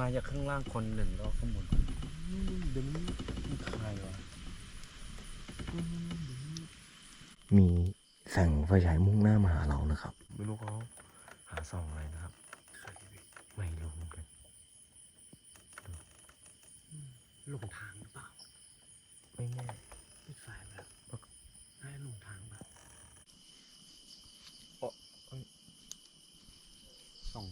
มาจากข้างล่างคนหนึ่งแล้วข้างบนเดี๋ยวนี้มีใครวะมีแสงไฟฉายมุ่งหน้ามาหาเรานะครับ ไม่รู้เขาหาส่องอะไรนะครับ ไม่รู้เหมือนกัน หลงทางหรือเปล่า ไม่แน่ ปิดไฟไปแล้วน่าจะหลงทางแบบส่อง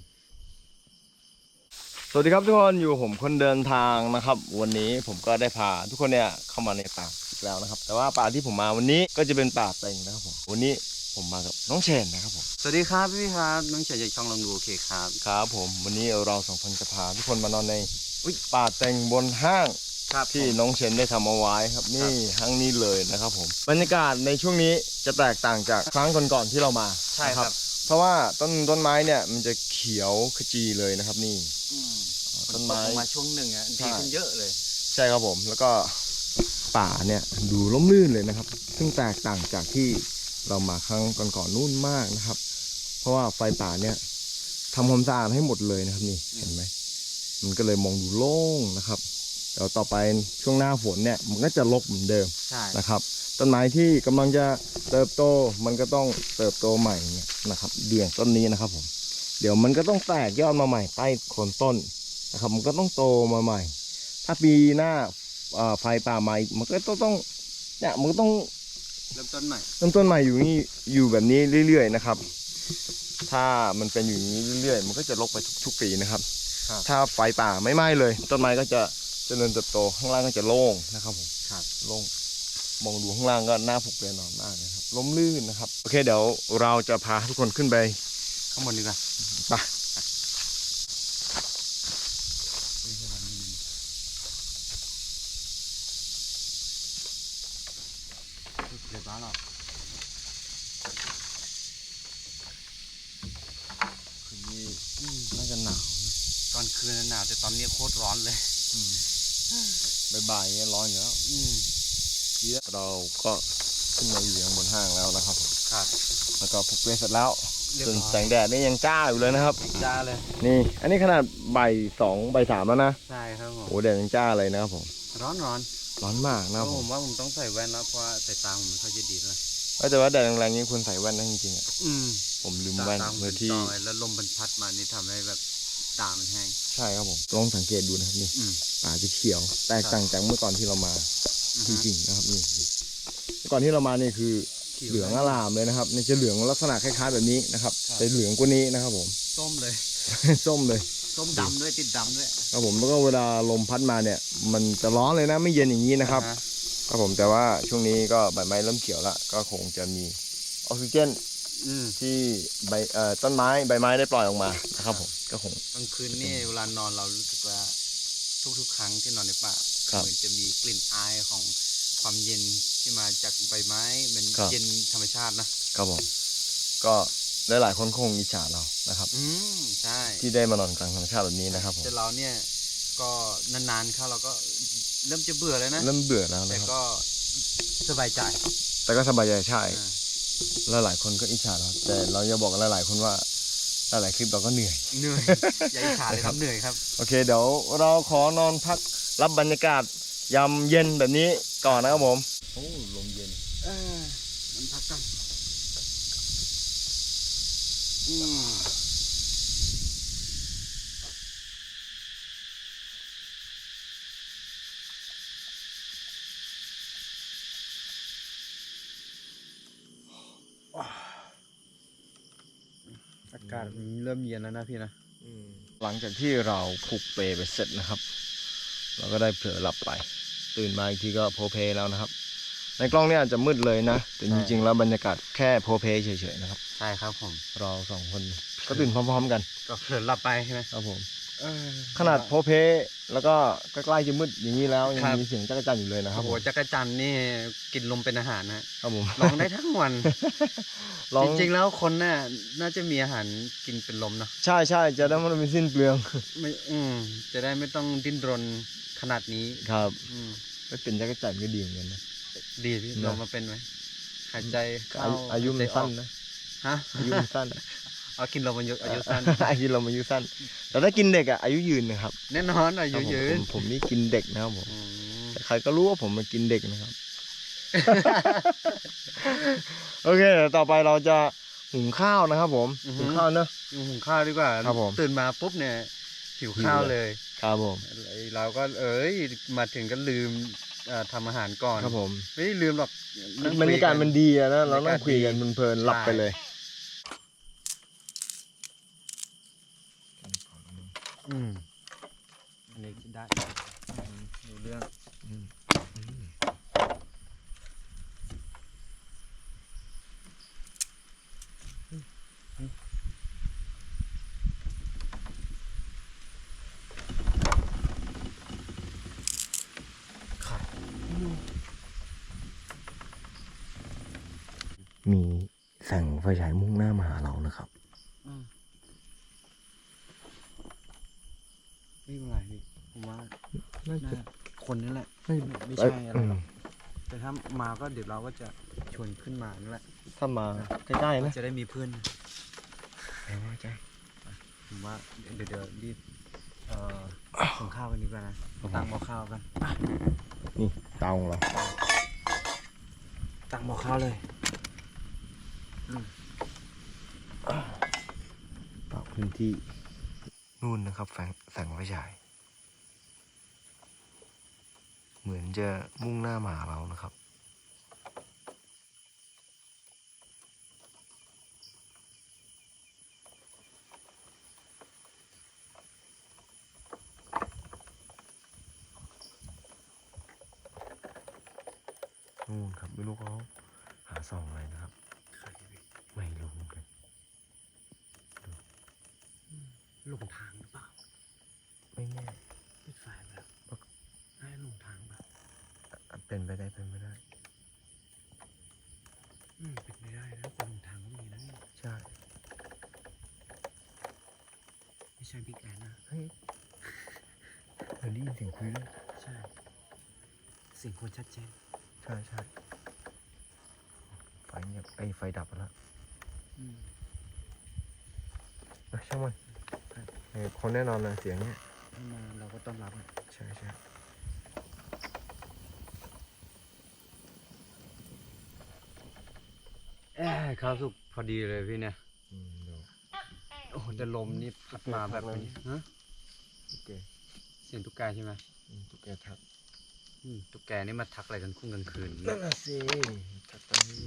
ส วัสดีครับทุกคนอยู่ผมคนเดินทางนะครับ วันนี้ผมก็ได้พาทุกคนเนี่ยเข้ามาในป่าอีกแล้วนะครับ แต่ว่าป่าที่ผมมาวันนี้ก็จะเป็นป่าเต็งนะครับผมวันนี้ผมมากับน้องเชนนะครับผมสวัสดีครับพี่ครับน้องเฉยจากช่องลองดูโอเคครับครับผมวันนี้เราสองคนจะพาทุกคนมานอนในอุ๊ยป่าเต็งบนห้างครับที่น้องเชนได้ทำเอาไว้ครับนี่ห้างนี้เลยนะครับผมบรรยากาศในช่วงนี้จะแตกต่างจากครั้งก่อนๆที่เรามาใช่นะครับ เพราะว่าต้นต้นไม้เนี่ยมันจะเขียวขจีเลยนะครับนี่ อืมต้นไม้มาช่วงหนึ่งอะใช่ดีขึ้นเยอะเลย ใช่ครับผมแล้วก็ป่าเนี่ยดูร่มรื่นเลยนะครับ ซึ่งแตกต่างจากที่เรามาครั้งก่อนๆนู่นมากนะครับ เพราะว่าไฟป่าเนี่ยทำความสะอาดให้หมดเลยนะครับนี่เห็นไหมมันก็เลยมองดูโล่งนะครับเดี๋ยวต่อไปช่วงหน้าฝนเนี่ยมันก็จะรกเหมือนเดิมใช่ นะครับต้นไม้ที่กำลังจะเติบโตมันก็ต้องเติบโตใหม่เนี่ยนะครับเดี่ยงต้นนี้นะครับผมเดี๋ยวมันก็ต้องแตกยอดมาใหม่ใต้โคนต้น นะครับมันก็ต้องโตมาใหม่ ถ้าปีหน้าเอ่อไฟป่ามาอีกมันก็ต้องต้องเนี่ยมันก็ต้องเริ่มต้นใหม่เริ่มต้นใหม่อยู่นี่อยู่แบบนี้เรื่อย ๆ นะครับ ถ้ามันเป็นอยู่อย่างนี้เรื่อยๆ มันก็จะลกไปทุกๆปีนะครับครับถ้าไฟป่าไม่ไหม้เลย ต้นไม้ก็จะเจริญเติบโตข้างล่างก็จะโล่งนะครับผมครับโล่งมองดูข้างล่างก็น่าผูกเปนอนมากนะครับล้มลื่นนะครับ โอเคเดี๋ยวเราจะพาทุกคนขึ้นไป ข้างบนดีกว่าไป เรียบร้อยแล้วคืนนี้น่าจะหนาวตอนคืนหนาวแต่ตอนนี้โคตรร้อนเลยบ่ายๆเนี่ยร้อนอยู่แล้วอืมดีแล้วเราก็ขึ้นมาอยู่อย่างบนห้างแล้วนะครับผมครับแล้วก็ผูกเปเสร็จแล้วเรียบส่วนร้อยแสงแดดนี่ยังจ้าอยู่เลยนะครับ จ้าเลย นี่ อันนี้ขนาดบ่ายสองบ่ายสามแล้วนะ ใช่ครับผม โอ้แดดยังจ้าเลยนะครับผม ร้อนร้อน ร้อนมากนะครับเพราะผผมมว่าผมต้องใส่แว่นแล้วเพราะว่าสายตาผมไม่ค่อยจะดีเลยว่าแต่ว่าแดดแรงๆนี้ควรใส่แว่นนะจริงๆอะอืมผมลืมแว่นตาผมเมื่อเป็นที่ จอยแล้วลมมันพัดมานี่ทำให้แบบตามันแห้ง ใช่ครับผม ลองสังเกตดูนะครับนี่อืมป่าจะเขียวแตกต่างจากเมื่อก่อนที่เรามาอือจฮึริงๆนะครับนี่เมื่อก่อนที่เรามานี่คือขียวเหลืองอลามเลยนะครับนี่จะเหลืองลักษณะคล้ายๆแบบนี้นะครับครับแต่เหลืองกว่านี้นะครับผม ส้มเลย ส้มเลย ส้มดำด้วยติดดำด้วยครับผมแล้วก็เวลาลมพัดมาเนี่ย มันจะร้อนเลยนะไม่เย็นอย่างนี้นะครับ อ่าฮครับผมแต่ว่าช่วงนี้ก็ใบไม้เริ่มเขียวแล้วก็คงจะมีออกซิเจนอืมที่ใบเอ่อต้นไม้ใบไม้ได้ปล่อยออกมานะครับผมก็คง กลางคืนนี่เวลานอนเรารู้สึกว่าทุกๆ ครั้งที่นอนในป่าครับ เหมือนจะมีกลิ่นอายของความเย็นที่มาจากใบไม้มันครับ เย็นธรรมชาตินะครับผมก็ หลายๆคนคงอิจฉาเรานะครับ อืมใช่ที่ได้มานอนกลางธรรมชาติแบบนี้นะครับผมแต่เราเนี่ยก็นานๆเข้าเราก็เริ่มจะเบื่อแล้วนะเริ่มเบื่อแล้วแต่นะครับก็สบายใจแต่ก็สบายใจใช่ อ่าแล้วหลายคนก็อิจฉาเราแต่เราจะบอกหลายๆคนว่าหลายๆคลิปเราก็เหนื่อย เหนื่อย อย่าอิจฉาเลยครับเหนื่อยครับ โอเค เดี๋ยวเราขอนอนพักรับบรรยากาศยามเย็นแบบนี้ก่อนนะครับผมโอ้ลมเย็น เออมันพักกัน อากาศเริ่มเย็นแล้วนะพี่นะหลังจากที่เราผูกเปไปเสร็จนะครับ เราก็ได้เผลอหลับไป ตื่นมาอีกทีก็โพเพแล้วนะครับ ในกล้องเนี่ยอาจจะมืดเลยนะ แต่จริงๆแล้วบรรยากาศแค่โพลเพลเฉยๆนะครับ ใช่ครับผมเราสองคนก็ตื่นพร้อม ๆ กันก็เผลอหลับไปใช่ไหมครับผมเออขนาดโพลเพลแล้วก็ใกล้ๆจะมืดอย่างนี้แล้วยังครับมีเสียงจักรจันทร์อยู่เลยนะครับโอ้ผโหมจักรจันทร์นี่กินลมเป็นอาหารนะฮะครับผมลองได้ทั้งวันลองจริงๆแล้วคนน่ะน่าจะมีอาหารกินเป็นลมเนอะใช่ใช่จะได้ไม่ต้องมีสิ้นเปลืองไม่อืมจะได้ไม่ต้องดิ้นรนขนาดนี้ครับอืมไม่เป็นจักรจันทร์ก็ดีเหมือนกันนะ ดีพี่นะลองมาเป็นไหมหายใจอาเข้ายุอายุมันหใจอสั้อนกนะฮะอายุมันสั้นเอากินเรามันอายุอายุสั้นอายุเรามาอายุสั้น แต่ถ้ากินเด็กอะอายุยืนนะครับ แน่นอนอายุครับผมยืนผมผมนี่กินเด็กนะครับผมอืมแต่ใครก็รู้ว่าผมมากินเด็กนะครับ โอเคเดี๋ยวต่อไปเราจะหุงข้าวนะครับ ผมหุงข้าวเนอะอยู่หุงข้าวดีกว่าครับผมตื่นมาปุ๊บเนี่ยหิวข้าวเลย ครับผมเราก็เอ้ยมาถึงก็ลืม เอ่อทำอาหารก่อนครับผมไม่ได้ลืมหรอกนั่งบรรยากาศคุมันดีอะนะเราบรรนั่ยางกาศคุยกันดีเพลินๆหลับไปใช่เลย อืมอันนี้คิดได้อืมรู้เรื่อง มี แสงไฟฉายมุ่งหน้ามาหาเรานะครับอืมไม่เป็นไรพี่ผมว่าน่าน่าจะคนนั่นแหละไม่ไม่ใช่อะไรหรอกมแต่ถ้ามาก็เดี๋ยวเราก็จะชวนขึ้นมานั่นแหละถ้ามาใกล้ๆนะจะได้มีเพื่อนเอาว่าจ้ะผมว่าเดี๋ยวเดี๋ยวรีบเอ่อส่งข้าวกันดีกว่านะครับผมตั้งหม้อข้าวกันนี่เตาของเราตั้งหม้อข้าวเลย ปรับพื้นที่ นู่นนะครับแสงแสงไฟฉาย เหมือนจะมุ่งหน้ามาเรานะครับนู่นครับไม่รู้เขาหาซองอะไรนะครับ ไม่รู้เหมือนกัน หลงทางหรือเปล่าไม่แน่ปิดไฟไปแล้วให้หลงทางแบบอะเป็นไปได้เป็นไปได้อืมเป็นไม่ได้นะคนหลงทางก็มีนะเนี่ยใช่ไม่ใช่บิ๊กแอนนะเฮ้ยเราได้ยินเสียงคุยด้วยใช่เสิ่งคนชัดเจนใช่ใช่ไฟเงียบไอ้ยไฟดับไปแล้วอืมเอ้ยช่างมันเออ คนแน่นอนเลยเสียงเนี้ยให้มาเราก็ต้อนรับอะใช่ใช่เอ้ยข้าวสุกพอดีเลยพี่เนี่ย อืมเดี๋ยวโอ้โหแต่ลมนี่พัดมาแบบนี้ฮะตุ๊กแกเสียงตุ๊กแกใช่ไหมอืมตุ๊กแกทักอืมตุ๊กแกนี่มาทักอะไรกันคุ้งกลางคืนนั่นน่ะสิทักตอนนี้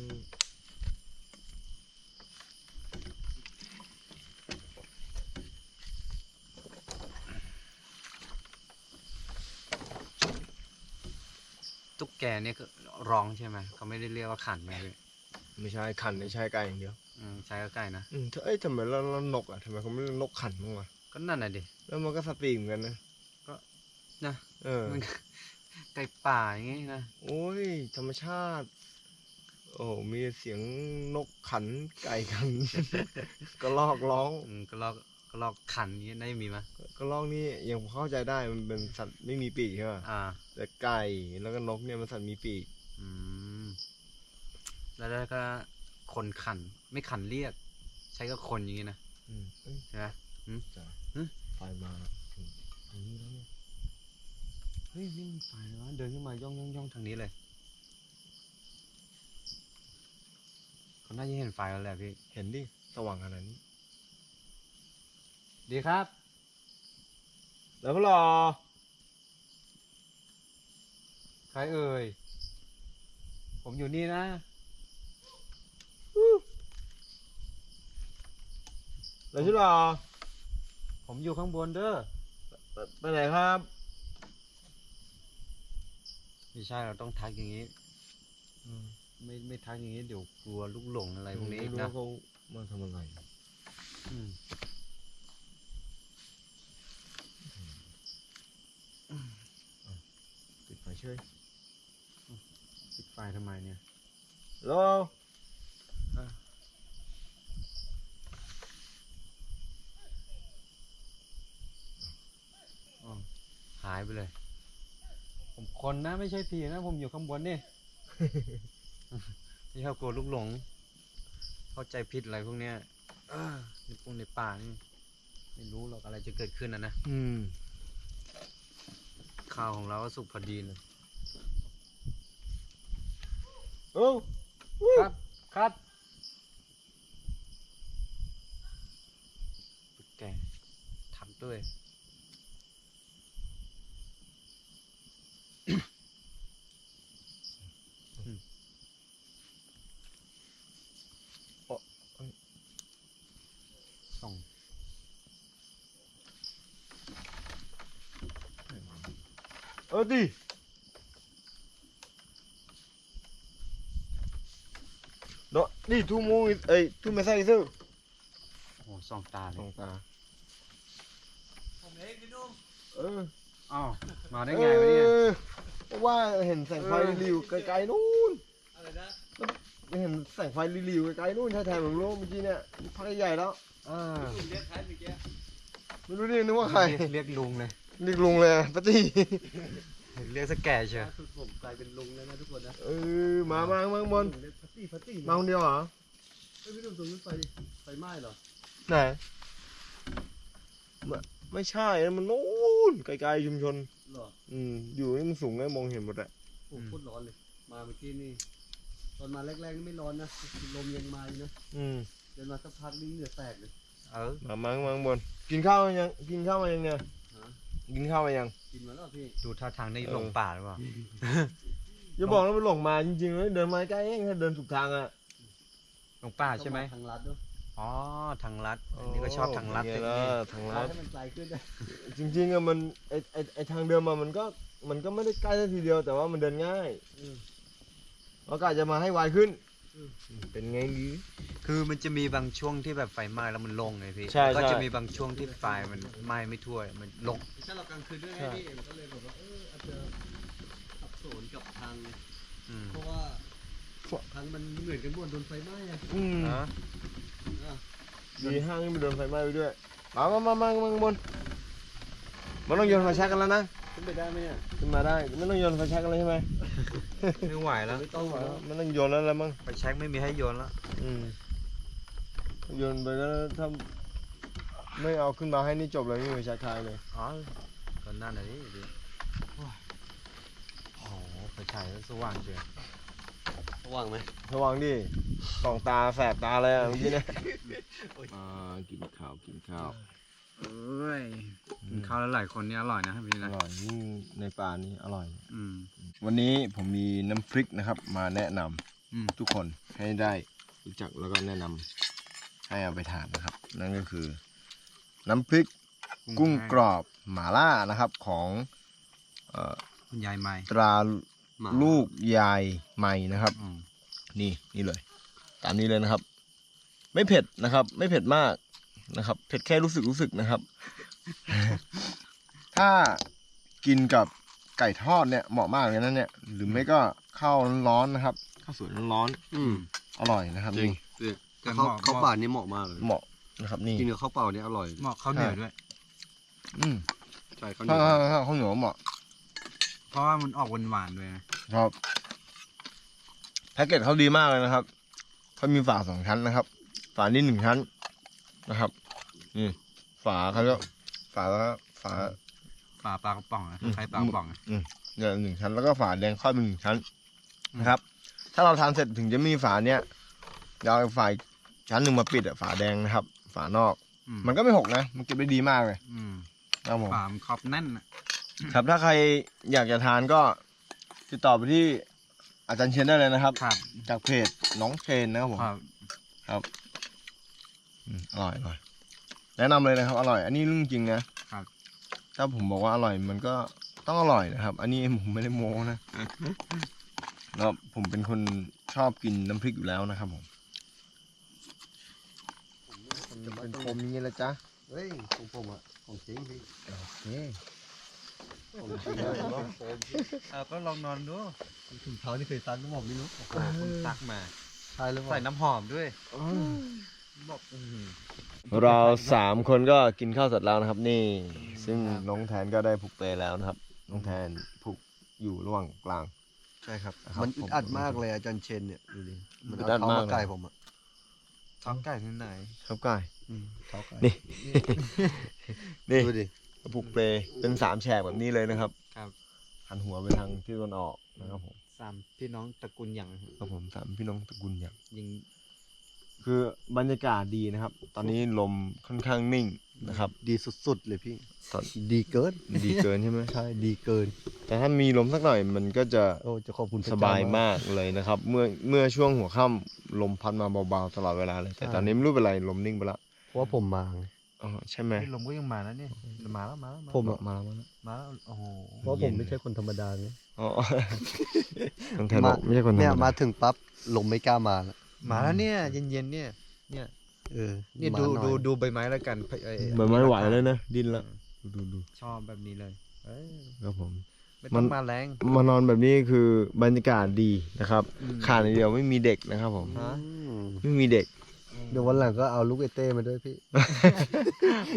ตุ๊กแกนี่ก็ร้องใช่ไหมเขาไม่ได้เรียกว่าขันไหมพี่ไม่ใช่ขันไม่ใช่ไก่อย่างเดียวอืมใช้ก็ใกล้นะอืมเอ้ยทำไมแล้วแล้วนกอะทำไมเขาไม่เรียกนกขันบ้างวะก็นั่นน่ะดิแล้วมันก็สตรีมเหมือนกันนะนะเออมันก็ไก่ป่าอย่างงี้นะโอ้ยธรรมชาติ โอ้โหมีเสียงนกขันไก่ขัน ก็ลอกร้องอืมก็ลอก ก็ลอกขันอย่างงี้ได้มีไหมก็ลอกนี่ยังพอเข้าใจได้มันเป็นสัตว์ไม่มีปีกใช่ไหมอ่า แต่ไก่แล้วก็นกเนี่ยมันสัตว์มีปีก อืม แล้วก็คนขัน ไม่ขันเรียก ใช้ก็คนอย่างงี้นะอืมเอ้ยใช่ไหมจ้ะหึไฟมาถึงตรงนี้แล้วเนี่ยเฮ้ยไม่มีไฟเลยวะเดินขึ้นมาย่องย่องย่องทางนี้เลยเขาน่าจะเห็นไฟแล้วแหละพี่ เห็นดิสว่างขนาดนี้ ดีครับแล้วก็รอ ใครเอ่ย ผมอยู่นี่นะแล้วชื่อรอ ผมอยู่ข้างบนเด้อไปไปไหนครับ ไม่ใช่เราต้องทักอย่างนี้ ไม่ไม่ทักอย่างนี้เดี๋ยวกลัวลูกหลงอะไรพวกนี้ไม่อีกรู้นะว่าเขามาทำอะไร อืม ปิดไฟ เฉยปิดไฟทำไมเนี่ยโลอ๋อหายไปเลย ผมคนนะไม่ใช่ผีนะ ผมอยู่ข้างบนนี่ไม่ชอบกลัวลูกหลง เข้าใจผิดอะไรพวกเนี้ยเออในปงในป่านี่ไม่รู้หรอกอะไรจะเกิดขึ้นนะนะอืมข้าวของเราก็สุกพอดีเลย เอ้าครับครับตุ๊กแกทำด้วย ส่งเออดิเนาะนี่ทุ่มโมงเอ้ยทุ่มไม่ใช่ซื้อโอ้โหส่องตาเลสองยตาผมเองพี่นุ่มเอออ้าวมาได้ไงวะเนี่ยออเพราะว่าเห็นแสงไฟรีวิวไกลๆนู่นอะไรนะเห็นแสงไฟรีวิวไกลๆนู่นแถวๆหลวงโลกเมื่อกี้เนี่ยพักใหญ่แล้วอ่าพี่นุ่มเรียกใครเมื่อกี้ไม่รู้ดินึกว่าใครเรียกลุงเลยเรียกลุงเลยปะตี้ เรียกสแก่เชียวล่าสุดผมกลายเป็นลุงแล้วนะทุกคนนะเออมามามาข้างบนเรียกพัตตี้พัตตี้มาคนเดียวเหรอเฮ้ยพี่นุ่มตรงนั้นไฟไฟไหม้เหรอไหนไม่ไม่ใช่นะมันนู่นไกลๆชุมชน เหรออืมอยู่นี่มันสูงไงมองเห็นหมดอะโอ้โหโคตรร้อนเลย มาเมื่อกี้นี่ ตอนมาแรกๆนี่ไม่ร้อนนะลมยังมาอยู่นะอืมเดินมาสักพักนี่เหงื่อแตกเลยเออมามามาข้างบน กินข้าวยังกินข้าวมายังเนี่ยฮะ กินข้าวมายัง กินมาแล้วพี่ดูท่าทางนี่เออหลงป่าหรือเปล่า อย่าบอกนะมันหลงมาจริงๆเลยเดินมาใกล้เองถ้าเดินถูกทางอะหลงป่าใช่ไหมต้องาทางลัดด้วยอ๋อทางลัดอันนี้ก็ชอบทางลัดเป็เป็นนไงนี่ล่ะทางลัดให้มันไกลขึ้นได้จริงๆอะมันไอไอไอทางเดิมอะมันก็มันก็ไม่ได้ใกล้ซะทีเดียวแต่ว่ามันเดินง่ายอืมเราก็อาจจะมาให้ไวขึ้นอืม เป็นไงดี คือมันจะมีบางช่วงที่แบบไฟไหม้แล้วมันลงไงพี่ ใช่แล้วก็ใช่จะมีบางช่วงที่ไฟมันไหม้ไม่ทั่ว มันลง ถ้าเรากลางคืนด้วยไงใช่พี่มันก็เลยแบบว่าเอออาจจะสับสนกับทางอืมเพราะว่าทางมันเหมือนกันหมดโดนไฟไหม้อะอืมเนอะอะดีห้างนี่มันโดนไฟไหม้ไปด้วย มามามามามาข้างบนมันต้องโยนไฟแช็กกันแล้วนะ ขึ้นไปได้ไหมเนี่ยขึ้นมาได้ไม่ต้องโยนไฟแช็กกันเลยใช่ไหมไม่ไหวแล้วไม่ต้องหรอกมันต้องโยนแล้วละมั้งไฟแช็กไม่มีให้โยนแล้วอืมโยนไปก็ถ้าไม่เอาขึ้นมาให้นี่จบเลยไม่มีไฟแช็กทายเลยอ๋อก็นั่นน่ะดิดิโอ้ยโอ้โหไฟฉายสว่างเชียวระวังไหมระวังดิสองตาแสบตาเลยอะเมื่อกี้เนี่ยอ่ากินข้าวกินข้าว เอ้ยกินข้าวแล้วหลายคนนี่อร่อยนะครับพี่อนะร่อยยิ่งในป่านี้อร่อย อืมวันนี้ผมมีน้ำพริกนะครับ มาแนะนำอืมทุกคนให้ได้รู้จักแล้วก็แนะนำให้เอาไปทานนะครับ นั่นก็คือ น้ำพริกกุ้งกรอบหม่าล่านะครับของเอ่อคุณยายไม้ตราหมาลูกยายใหม่นะครับ อืมนี่นี่เลย ตามนี้เลยนะครับ ไม่เผ็ดนะครับ ไม่เผ็ดมาก นะครับเผ็ดแค่รู้สึกรู้สึกนะครับ ถ้ากินกับไก่ทอดเนี่ยเหมาะมากเลยนะเนี่ย หรือไม่ก็ข้าวร้อนๆนะครับข้าวสวยร้อนอืมๆอร่อยนะครับจริงนี่แต่เขาเหมาะ เขาวเปล่านี่เหมาะมากเลยเหมาะนะครับนี่ กินกับข้าวเปล่านี่อร่อยเหมาะข้าวเหนียวด้วย อืมใช่ข้าวเหนีถ้ายวถ้าถ้าข้าวเหนียวเหมาะเพราะว่ามันออกหวานๆด้วยนะครับแพ็กเกจเขาดีมากเลยนะครับเขามีฝาสองชั้นนะครับ ฝานี่หนึ่งชั้นนะครับ นี่ฝาเขาก็ฝาแล้วฝา ปลาปลากระป๋องนะอืมใครปลากระป๋องนะอืมเนี่ยหนึ่งชั้นแล้วก็ฝาแดงค่อยเป็นหนึ่งชั้นนะครับ ถ้าเราทานเสร็จถึงจะมีฝาเนี้ยเราเอาฝาอีกชั้นหนึ่งมาปิดอะฝาแดงนะครับ ฝานอก อืมมันก็ไม่หกนะ มันเก็บได้ดีมากเลยอืมครับผม ปลามันขอบแน่นน่ะครับถ้าใครอยากจะทานก็ติดต่อไปที่อาจารย์เชนได้เลยนะครับ ครับจากเพจน้องเชนนะครับผมครับอืมอร่อยอร่อย แนะนำเลยนะครับ อร่อย อันนี้เรื่องจริงนะครับ ถ้าผมบอกว่าอร่อยมันก็ต้องอร่อยนะครับ อันนี้ผมไม่ได้โม้นะแล้วผมเป็นคนชอบกินน้ำพริกอยู่แล้วนะครับผมเป็นโฟมอย่างนี้แหละจ๊ะเฮ้ยของผมอะของจริงพี่โอเคของจริงเลยว่าโฟมพี่เออก็ลองนอนดูถุงเท้านี่เคยซักก็บอกไม่รู้โอ้โหคุณซักมาใช่หรือเปใส่ล่าน้ำหอมด้วยบอกอืม เราสามคนก็กินข้าวเสร็จแล้วนะครับ นี่ ซึ่งน้องแทนก็ได้ผูกเปลแล้วนะครับ น้องแทนผูกอยู่ระหว่างกลาง ใช่ครับ นะครับมันอึดผมอัดมากเลยอาจารย์เชนเนี่ยดูดิมันอึเอาดอัดเท้ามากมาเลย ไก่ผมอะท้องไก่ที่ไหนครับกาย อืมท็อกนี่ นี่ดูดิกระปุกเปลเป็นสามแฉกแบบนี้เลยนะครับครับ หันหัวไปทางที่ตะวันออกนะครับผมสามพี่น้องตระกูลหยังครับผมสามพี่น้องตระกูลอย่างยิง คือบรรยากาศดีนะครับ ตอนนี้ลมค่อนข้างนิ่งนะครับ ดีสุดๆเลยพี่ตอนดีเกินดีเกินใช่ไหมใช่ดีเกิน แต่ถ้ามีลมสักหน่อยมันก็จะโอ้จะขอบคุณพระสเจ้บายมากเลยนะครับ เมื่อเมื่อช่วงหัวค่ำลมพัดมาเบาๆตลอดเวลาเลย แต่ตอนนี้ไม่รู้เป็นไรลมนิ่งไปละเพราะว่าผมมาไงอ๋อใช่ไหมลมก็ยังมาแล้วเนี่ยมาแล้วมาแล้วผมอะมาแล้วมาแล้วมาแล้วโอ้โหเพราะผมไม่ใช่คนธรรมดาไงอ๋อต้องแทนบอกไม่ใช่คนธรรมเนี่ยดามาถึงปั๊บลมไม่กล้ามาละ มาแล้วเนี่ย เย็นๆเนี่ย เนี่ย เออเนี่ยมาดูหน่อยดูดูใบไม้แล้วกันไอ้เหมือนไม่ไหวแล้วนะดิ้นละดูดูชอบแบบนี้เลยเอ้ยครับผมไม่มัต้อนงมาแรงมานอนแบบนี้คือบรรยากาศดีนะครับอืมขาดอย่างเดียวไม่มีเด็กนะครับผมฮะอืมไม่มีเด็กเดี๋ยววันหลังก็เอาลูกไอเต้มาด้วยพี่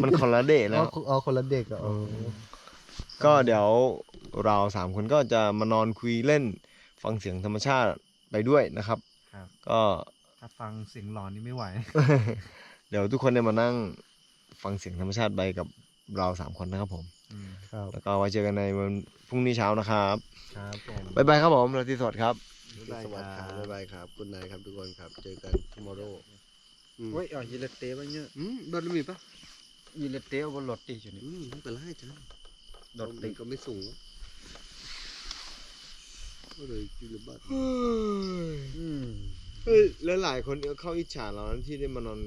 มันคนละเดทแล้วเอาเอาคนละเด็กอะเอาก็เดี๋ยวเราสามคนก็จะมานอนคุยเล่น ฟังเสียงธรรมชาติไปด้วยนะครับครับก็ ถ้าฟังเสียงหลอนนี่ไม่ไหว เดี๋ยวทุกคนได้มานั่งฟังเสียงธรรมชาติไปกับเราสามคนนะครับผมอืมครับแล้วก็ไว้เจอกันในวันพรุ่งนี้เช้านะครับครับผมบ๊ายบายครับผมราตรีสวัสดิ์ครับสวัสดีครับบ๊ายบายครับคุณนายครับทุกคนครับ เจอกัน tomorrow อืมเฮ้ยอ๋อยิเลเต้บ้างเนี่ยอืมบอลมีปะยิเลเต้บนรถตีอยู่นี่อืมไม่เป็นไรจ้ะรถติติก็ไม่สูงก็เลยกินระบาดอืม เฮ้ยแล้วหลายคนก็เข้าอิจฉาเรานะที่ได้มานอน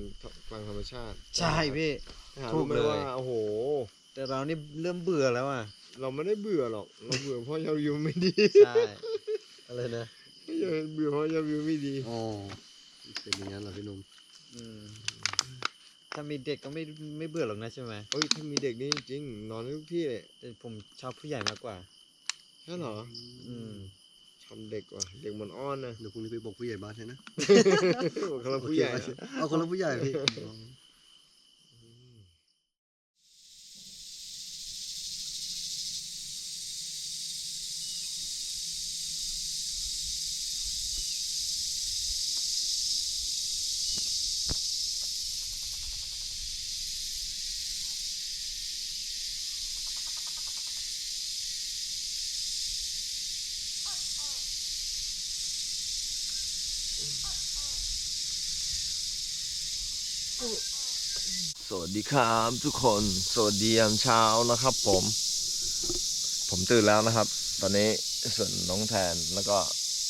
ฟังธรรมชาติใช่พี่ถามถูกไหมเลย ว่าโอ้โห แต่เรานี่เริ่มเบื่อแล้วอะเราไม่ได้เบื่อหรอก เราเบื่อเพราะยาวิวไม่ดีใช่อะไรนะไม่ใช่เบื่อเพราะยาวิวไม่ดี อ๋อเป็นอย่างนั้นเหรอพี่หนุ่มอืมถ้ามีเด็กก็ไม่ไม่เบื่อหรอกนะใช่ไหมเอ้ยถ้ามีเด็กนี่จริงนอนได้ทุกที่เลยแต่ผมชอบผู้ใหญ่มากกว่า ใช่เหรอ อืม ชอบเด็กว่ะเด็กมันอ้อนนะเดี๋ยวพรุ่งนี้ไปบอกผู้ใหญ่บ้านใช่นะ บอกเขาเราผู้ใหญ่โอเคนะเอาคนละผู้ใหญ่พี่ สวัสดีครับทุกคน สวัสดียามเช้านะครับ ผม ผมตื่นแล้วนะครับ ตอนนี้ส่วนน้องแทนแล้วก็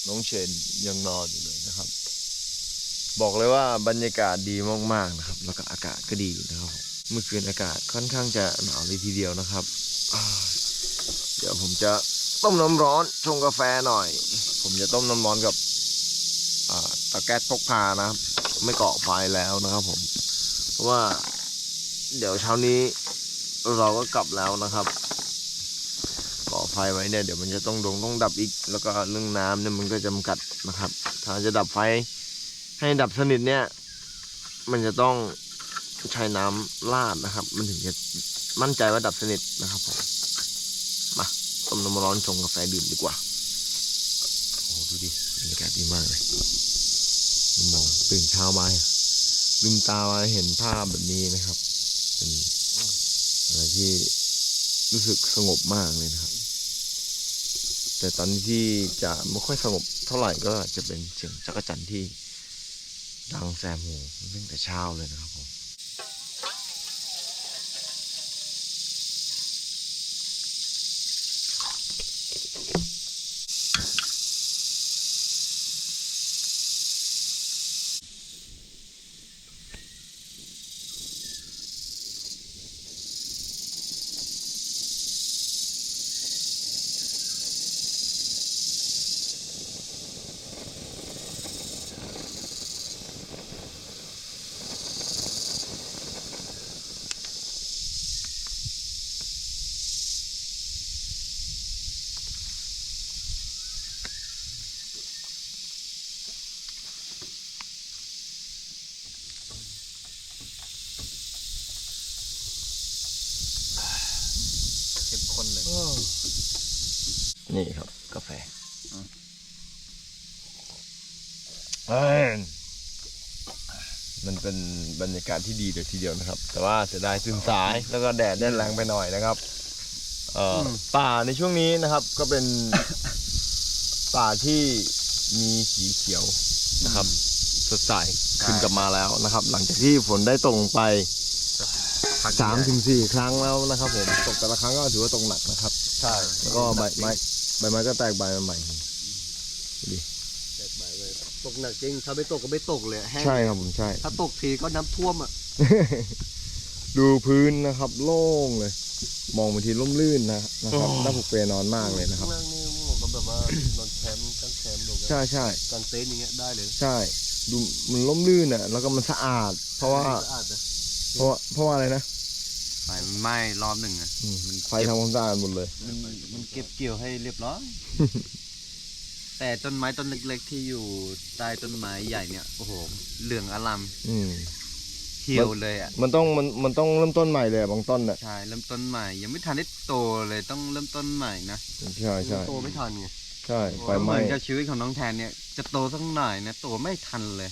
น้องเชนยังนอนอยู่เลยนะครับ บอกเลยว่าบรรยากาศดีมากๆนะครับ แล้วก็อากาศก็ดีนะครับ เมื่อคืนอากาศค่อนข้างจะหนาวเลยทีเดียวนะครับ เดี๋ยวผมจะต้มน้ำร้อนชงกาแฟหน่อย ผมจะต้มน้ำร้อนกับอ่าตะแก๊สพกพานะครับ ไม่เกาะไฟแล้วนะครับผม เพราะว่า เดี๋ยวเช้านี้เราก็กลับแล้วนะครับก่อไฟไว้เนี่ยเดี๋ยวมันจะต้องดงต้องดับอีก แล้วก็เรื่องน้ำเนี่ยมันก็จำกัดนะครับ ถ้าจะดับไฟให้ดับสนิทเนี่ย มันจะต้องใช้น้ำราดนะครับ มันถึงจะมั่นใจว่าดับสนิทนะครับผมมาต้มน้ำร้อนชงกาแฟดื่มดีกว่าโอ้ดูดิบรรยากาศดีมากเลยมองตื่นเช้ามาลืมตามาเห็นภาพแบบนี้นะครับ เป็นอะไรที่รู้สึกสงบมากเลยนะครับ แต่ตอนนี้ที่จะไม่ค่อยสงบเท่าไหร่ก็จะเป็นเสียงจักรจันทร์ที่ดังแซมหูตั้งแต่เช้าเลยนะครับผมเข้ม นี่ครับ กาแฟอืมเอ้ยมันเป็นบรรยากาศที่ดีเลยทีเดียวนะครับ แต่ว่าเสียดายตื่นสายแล้วก็แดดแน่นแรงไปหน่อยนะครับ เอ่ออป่าในช่วงนี้นะครับ ก็เป็นป่าที่มีสีเขียวนะครับ สดใสขึ้นกลับมาแล้วนะครับ หลังจากที่ฝนได้ตกลงไปพักสามใหญ่ถึงสี่ครั้งแล้วนะครับ ผมตกแต่ละครั้งก็ถือว่าตกหนักนะครับ ใช่ แล้วก็ใบไม้ ใบไม้ก็แตกใบมาใหม่แตกใบเลยตกหนักจริง ถ้าไม่ตกก็ไม่ตกเลยแห้งใช่ครับผมใช่ ถ้าตกทีก็น้ำท่วมอะ ดูพื้นนะครับ โล่งเลย มองบางทีร่มรื่นนะนะครับน่าผูกเปรนอนมากเลยนะครับ ข้างล่างนี่ผมก็แบบว่านอนแคมป์กางแคมป์หรือว่าใช่ใช่กางเต็นท์อย่างเงี้ยได้เลยใช่ ดูมันร่มรื่นอะ แล้วก็มันสะอาด เพราะว่า สะอาดนะเพราะว่าเพราะว่าอะไรนะ ไฟมันไหม้รอบหนึ่งอะอืมมันไฟทำความสะอาดหมดเลย มันมันเก็บเกี่ยวให้เรียบร้อย แต่ต้นไม้ต้นเล็ก ๆ ที่อยู่ใต้ต้นไม้ใหญ่เนี่ย โอ้โห เหลืองอลามอืม เขียวเลยอะ มันต้องมันมันต้องเริ่มต้นใหม่เลยอะบางต้นอะ ใช่ เริ่มต้นใหม่ ยังไม่ทันได้โตเลยต้องเริ่มต้นใหม่นะใช่ใช่โตไม่ทันไงใช่ไฟเหไหม้มือนกับชีวิตของน้องแทนเนี่ย จะโตสักหน่อยนะโตไม่ทันเลย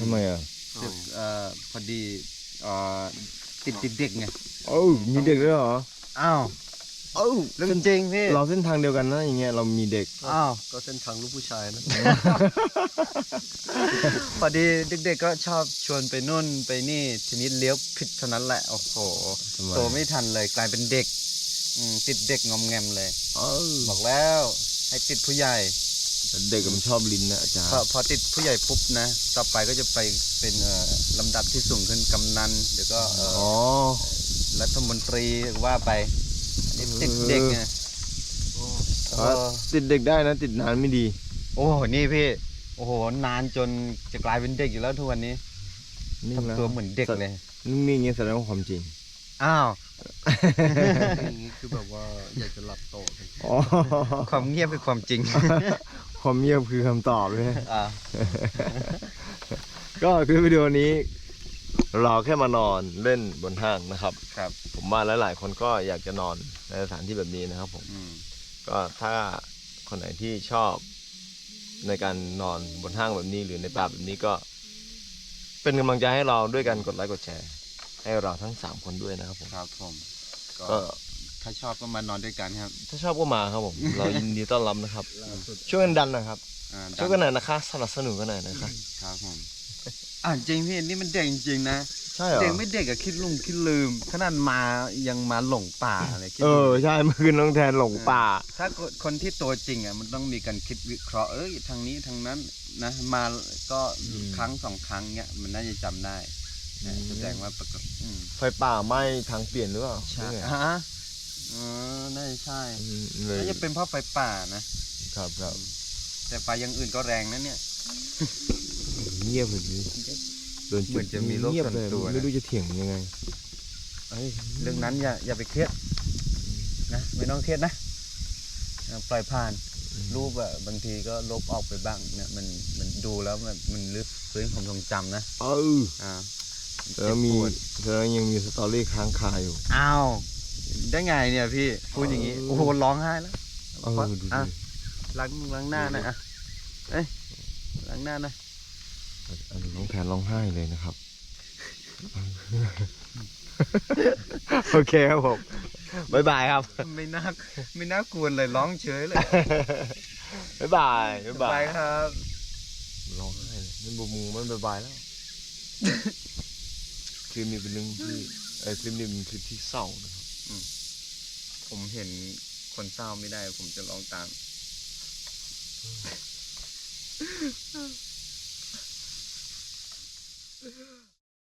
ทำไมอะสึกเอ่อพอดีเอ่อ ติดเด็กๆไงเอ้ามีเด็กด้วยเหรออ้าวเอ้าเรื่องจริงพี่เราเส้นทางเดียวกันนะอย่างเงี้ยเรามีเด็กอ้าวก็เส้นทางลูกผู้ชายนะ พอดีเด็กๆก็ชอบชวนไปนู่นไปนี่ทีนี้เลี้ยวผิดเท่านั้นแหละโอ้โหทำไม โตไม่ทันเลยกลายเป็นเด็กอืมติดเด็กงอมแงมเลย เอ้าบอกแล้วให้ติดผู้ใหญ่แต่ เด็กมันชอบลิ้นนะอาจารย์พอพอติดผู้ใหญ่ปุ๊บนะ ต่อไปก็จะไปเป็นเอ่อลำดับที่สูงขึ้นกำนันเดี๋ยวก็เอ่ออ๋อรัฐมนตรีว่าไปอันนี้ติดเด็กไงเออติดเด็กได้นะ ติดนานไม่ดี โอ้โหนี่พี่ โอ้โห นานจนจะกลายเป็นเด็กอยู่แล้วทุกวันนี้นิ่งแล้วทำตัวเหมือนเด็กเลยนิ่งๆอย่างเงี้ยแสดงว่าความจริง อ้าวอย่างนี้คือแบบว่าอยากจะหลับโตเลยอ๋อความเงียบคือความจริง ความเงียบคือคำตอบเลยอ่าก็คือวิดีโอนี้ เราแค่มานอนเล่นบนห้างนะครับ ครับ ผมว่าหลายๆคนก็อยากจะนอนในสถานที่แบบนี้นะครับผม อืมก็ถ้าคนไหนที่ชอบในการนอนบนห้างแบบนี้หรือในป่าแบบนี้ก็ เป็นกำลังใจให้เราด้วยกันกดไลค์กดแชร์ ให้เราทั้งสามคนด้วยนะครับผม ครับผม ก็ก็ ถ้าชอบก็มานอนด้วยกันครับ ถ้าชอบก็มาครับผม เรายินดีต้อนรับนะครับ ช่วยกันดันนะครับ อ่าช่วยกันหน่อยนะคะสนับสนุนกันหน่อยนะคะครับผม อ่าจริงพี่นี่มันเด็กจริงๆนะใช่เหรอ เด็กไม่เด็กอะคิดลุงคิดลืม ขนาดมายังมาหลงป่าเลยคิดเอดูอใช่ เมื่อคืนน้องแทนหลงป่า ถ้าคนที่ตัวจริงอะมันต้องมีการคิดวิเคราะห์เอ้ยทางนี้ทางนั้นนะมาก็อืม ครั้งสองครั้งเนี้ยมันน่าจะจำได้นะอืมแสดงว่าปกติอืมไฟป่าไหม้ทางเปลี่ยนหรือเปล่าใช่หรือไงฮะเออน่าจะใช่อืมเลยน่าจะเป็นเพราะไฟป่านะ ครับครับแต่ไฟอย่างอื่นก็แรงนะเนี่ย เงียบเลยดิโดนเหมือนจะมีโรคเงียบส่วนเลยตัวนะ ไม่รู้จะเถียงยังไงเอ้ยเรื่องนั้นอย่าอย่าไปเครียดนะไม่ต้องเครียดนะนะปล่อยผ่านรูปอะบางทีก็ลบออกไปบ้างเนี่ยมันมันดูแล้วมันมันลึกพื้นความทรงจำนะเอออ่าแล้วมีเจ็บปวดแล้วยังมีสตอรี่ค้างคาอยู่อ้าว ได้ไงเนี่ยพี่พูดอย่างนี้เออโอ้โหร้องไห้แล้วเออดูอะดิล้างมือล้างหน้าหนะอะเอ้ยล้างหน้าหนะอันนี้น้องแทนร้องไห้เลยนะครับ โอเคครับผมบ๊ายบายครับไม่น่าไม่น่ากวนเลยร้องเฉยเลยบ๊ายบายบ๊ายบาไปยครับร้องไห้เลยไม่บุมูไม่บ๊ายบายแล้วคลิปนี้เป็นเรื่องที่เออคลิปนี้เป็นคลิปที่เศร้านะครับ ผมเห็นคนเศร้าไม่ได้ ผมจะร้องตาม